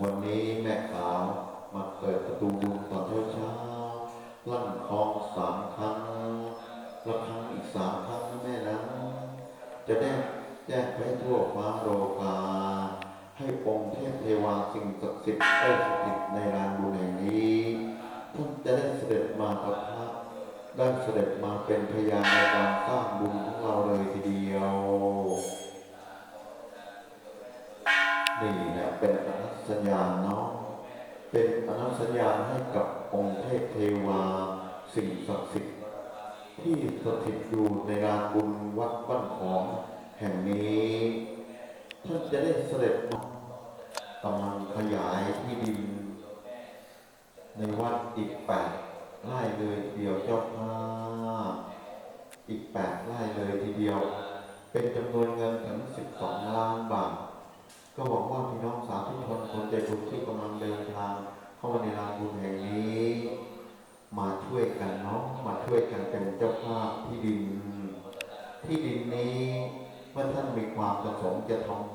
วันนี้แม่ขาวมาเปิดประตูบุญตอนเช้าๆลั่นคลองสามครั้งละครั้งอีกสามครั้งนะแม่นะ จะได้แจ้งไปทั่วฟ้าโลกาให้องค์เทพเทวาสิ่งศักดิ์สิทธิ์ได้สถิตในลา เสด็จมาประทับได้เสด็จมาเป็นพยานในการสร้างบุญของเราเลยทีเดียว นี่แหละเป็นอนัตสัญญาณเนาะเป็นอนัตสัญญาณให้กับองค์เทพเทวาสิ่งศักดิ์สิทธิ์ที่สถิตอยู่ในลานบุญวัดบ้านของแห่งนี้ท่านจะได้เสด็จมากำลังขยายที่ดินในวัดอีกแปด 8ไร่เลยทีเดียว เป็นจำนวนเงินถึง 12 ล้านบาท ก็หวังว่าพี่น้องสาธุชนคนใจบุญที่กำลังเดินทางเข้ามาในลานบุญแห่งนี้ มาช่วยกันเนาะมาช่วยกันเป็นเจ้าภาพที่ดิน ที่ดินนี้เมื่อท่านมีความประสงค์จะทำ